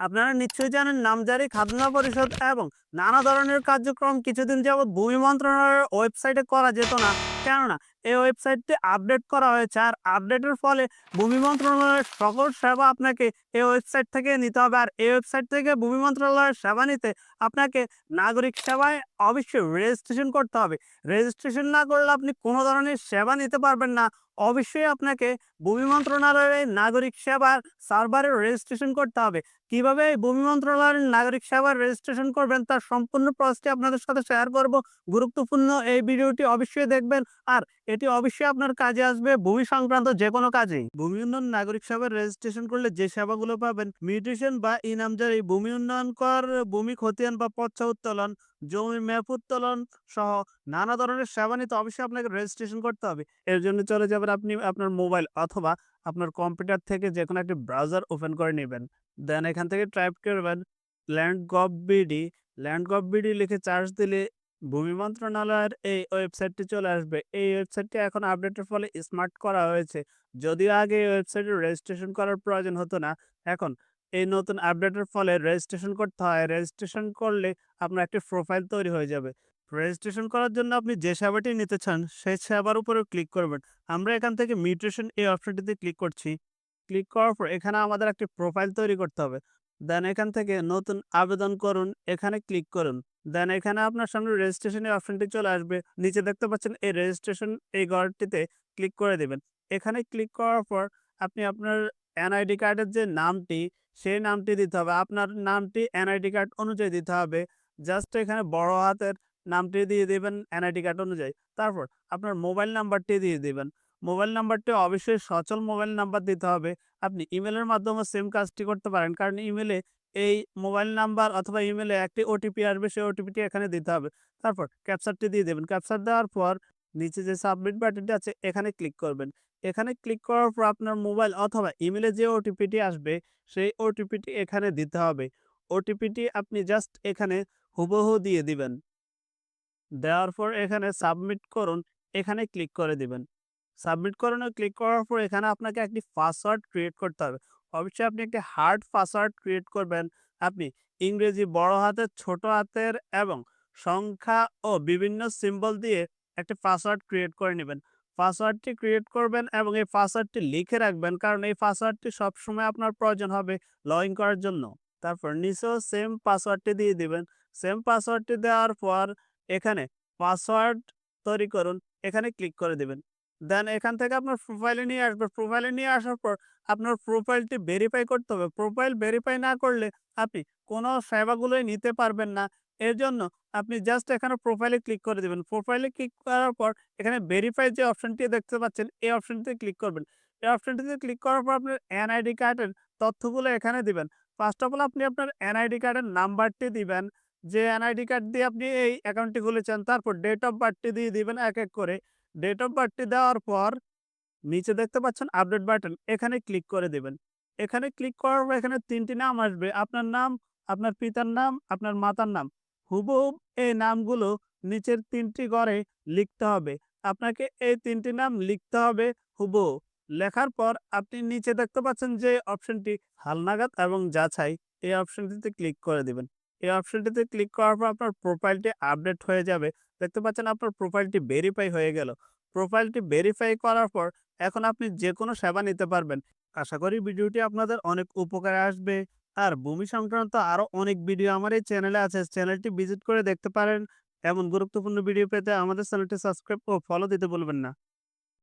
আপনারা নিশ্চয়ই জানেন নামজারি খাজনা পরিষদ এবং নানা ধরনের কার্যক্রম কিছুদিন যাবৎ ভূমি মন্ত্রণালয়ের ওয়েবসাইটে করা যেত না। কেননা এই ওয়েবসাইটটি আপডেট করা হয়েছে। আর আপডেটের ফলে ভূমি মন্ত্রণালয়ের সকল সেবা আপনাকে এই ওয়েবসাইট থেকে নিতে হবে। আর এই ওয়েবসাইট থেকে ভূমি মন্ত্রণালয়ের সেবা নিতে আপনাকে নাগরিক সেবায় অবশ্যই রেজিস্ট্রেশন করতে হবে। রেজিস্ট্রেশন না করলে আপনি কোনো ধরনের সেবা নিতে পারবেন না। অবশ্যই আপনাকে ভূমি মন্ত্রণালয়ের নাগরিক সেবার সার্ভারে রেজিস্ট্রেশন করতে হবে। কীভাবে ভূমি মন্ত্রণালয়ের নাগরিক সেবার রেজিস্ট্রেশন করবেন তার সম্পূর্ণ প্রসেসটি আপনাদের সাথে শেয়ার করব। গুরুত্বপূর্ণ এই ভিডিওটি অবশ্যই দেখবেন। আর এটি অবশ্যই আপনার কাজে আসবে। ভূমি সংক্রান্ত যে কোনো কাজেই। ভূমি উন্নয়ন নাগরিক সেবার রেজিস্ট্রেশন করলে যে সেবাগুলো পাবেন মিউটেশন বা ইনামজারি ভূমি উন্নয়ন কর, ভূমি খতিয়ান বা পচ্ছা উত্তোলন, জমি ম্যাপ উত্তোলন সহ নানা ধরনের সেবা নিতে অবশ্যই আপনাকে রেজিস্ট্রেশন করতে হবে। এর জন্য চলে যাবেন আপনি আপনার মোবাইল অথবা আপনার কম্পিউটার থেকে যে কোনো একটি ব্রাউজার ওপেন করে নেবেন। দেন এখান থেকে টাইপ করবেন land gov BD land gov BD লিখে চার্জ দিলে ভূমি মন্ত্রণালয়ের এই ওয়েবসাইটটি চলে আসবে। এই ওয়েবসাইটটি এখন আপডেটের ফলে স্মার্ট করা হয়েছে। যদিও আগে এই ওয়েবসাইটে রেজিস্ট্রেশন করার প্রয়োজন হতো না, এখন এই নতুন আপডেটের ফলে রেজিস্ট্রেশন করতে হয়। রেজিস্ট্রেশন করলে আপনার একটি প্রোফাইল তৈরি হয়ে যাবে। রেজিস্ট্রেশন করার জন্য আপনি যে সেবাটি নিতে চান, সেই সেবার উপরে ক্লিক করবেন। আমরা এখান থেকে মিউটেশন এই অপশনটিতে ক্লিক করছি। ক্লিক করার পর এখানে আমাদের একটি প্রোফাইল তৈরি করতে হবে। দেন এখান থেকে নতুন আবেদন করুন। এখানে ক্লিক করুন। দেন এখানে আপনার সামনে রেজিস্ট্রেশনের অপশনটি চলে আসবে। নিচে দেখতে পাচ্ছেন এই রেজিস্ট্রেশন এই ঘরটিতে ক্লিক করে দেবেন। এখানে ক্লিক করার পর আপনি আপনার এনআইডি কার্ডের যে নামটি, সেই নামটি দিতে হবে। আপনার নামটি এনআইডি কার্ড অনুযায়ী দিতে হবে। জাস্ট এখানে বড় হাতের নামটি দিয়ে দেবেন এনআইডি কার্ড অনুযায়ী। তারপর আপনার মোবাইল নাম্বারটি দিয়ে দিবেন। মোবাইল নাম্বারটি অবশ্যই সচল মোবাইল নাম্বার দিতে হবে। আপনি ইমেলের মাধ্যমে সেম কাজটি করতে পারেন। কারণ ইমেলে এই মোবাইল নাম্বার অথবা ইমেলে একটি ওটিপি আসবে, সেই ওটিপিটি এখানে দিতে হবে। তারপর ক্যাপচারটি দিয়ে দেবেন। ক্যাপচার দেওয়ার পর নিচে যে সাবমিট বাটনটি আছে, এখানে ক্লিক করবেন। এখানে ক্লিক করার পর আপনার মোবাইল অথবা ইমেলে যে ওটিপিটি আসবে, সেই ওটিপিটি এখানে দিতে হবে। ওটিপিটি আপনি জাস্ট এখানে হুবহু দিয়ে দিবেন। দেওয়ার পর এখানে সাবমিট করুন, এখানে ক্লিক করে দিবেন। সাবমিট করানো ক্লিক করার পর এখানে আপনাকে একটি পাসওয়ার্ড ক্রিয়েট করতে হবে। অবশ্যই আপনি একটি হার্ড পাসওয়ার্ড ক্রিয়েট করবেন। আপনি ইংরেজি বড় হাতের, ছোট হাতের এবং সংখ্যা ও বিভিন্ন সিম্বল দিয়ে একটি পাসওয়ার্ড ক্রিয়েট করে নেবেন। পাসওয়ার্ডটি ক্রিয়েট করবেন এবং এই পাসওয়ার্ডটি লিখে রাখবেন, কারণ এই পাসওয়ার্ডটি সবসময় আপনার প্রয়োজন হবে লগ ইন করার জন্য। তারপর নিচেও সেম পাসওয়ার্ডটি দিয়ে দিবেন। সেম পাসওয়ার্ডটি দেওয়ার পর এখানে পাসওয়ার্ড তৈরি করুন। এখানে ক্লিক করে দিবেন। দেন এখান থেকে আপনার প্রোফাইলে নিয়ে আসবে। প্রোফাইলে নিয়ে আসার পর আপনার প্রোফাইলটি ভেরিফাই করতে হবে। প্রোফাইল ভেরিফাই না করলে আপনি কোনো সেবাগুলোই নিতে পারবেন না। এর জন্য আপনি জাস্ট এখানে প্রোফাইলে ক্লিক করে দেবেন। প্রোফাইলে ক্লিক করার পর এখানে ভেরিফাই যে অপশনটি দেখতে পাচ্ছেন, এই অপশনটিতে ক্লিক করবেন। এই অপশনটিতে ক্লিক করার পর আপনার এনআইডি কার্ডের তথ্যগুলো এখানে দিবেন। ফার্স্ট অফ অল আপনি আপনার এনআইডি কার্ডের নাম্বারটি দিবেন। যে এনআইডি কার্ড দিয়ে আপনি এই অ্যাকাউন্টটি খুলেছেন, তারপর ডেট অফ বার্থটি দিয়ে দিবেন এক এক করে। ডেট অফ বার্থটি দেওয়ার পর নিচে দেখতে পাচ্ছেন আপডেট বাটন এখানে ক্লিক করে দেবেন। এখানে ক্লিক করার পর এখানে তিনটি নাম আসবে, আপনার নাম, আপনার পিতার নাম, আপনার মাতার নাম। হুবহুব এই নামগুলো নিচের তিনটি ঘরে লিখতে হবে। আপনাকে এই তিনটি নাম লিখতে হবে হুবহু। লেখার পর আপনি নিচে দেখতে পাচ্ছেন যে অপশনটি হালনাগাদ এবং যাচাই, এই অপশনটিতে ক্লিক করে দিবেন। এই অপশনটিতে ক্লিক করার পর আপনার প্রোফাইলটি আপডেট হয়ে যাবে। দেখতে পাচ্ছেন আপনার প্রোফাইলটি ভেরিফাই হয়ে গেল। প্রোফাইলটি ভেরিফাই করার পর এখন আপনি যে কোনো সেবা নিতে পারবেন। আশা করি ভিডিওটি আপনাদের অনেক উপকারে আসবে। আর ভূমি সংক্রান্ত আরও অনেক ভিডিও আমার এই চ্যানেলে আছে। চ্যানেলটি ভিজিট করে দেখতে পারেন। এমন গুরুত্বপূর্ণ ভিডিও পেতে আমাদের চ্যানেলটি সাবস্ক্রাইব ও ফলো দিতে বলবেন না।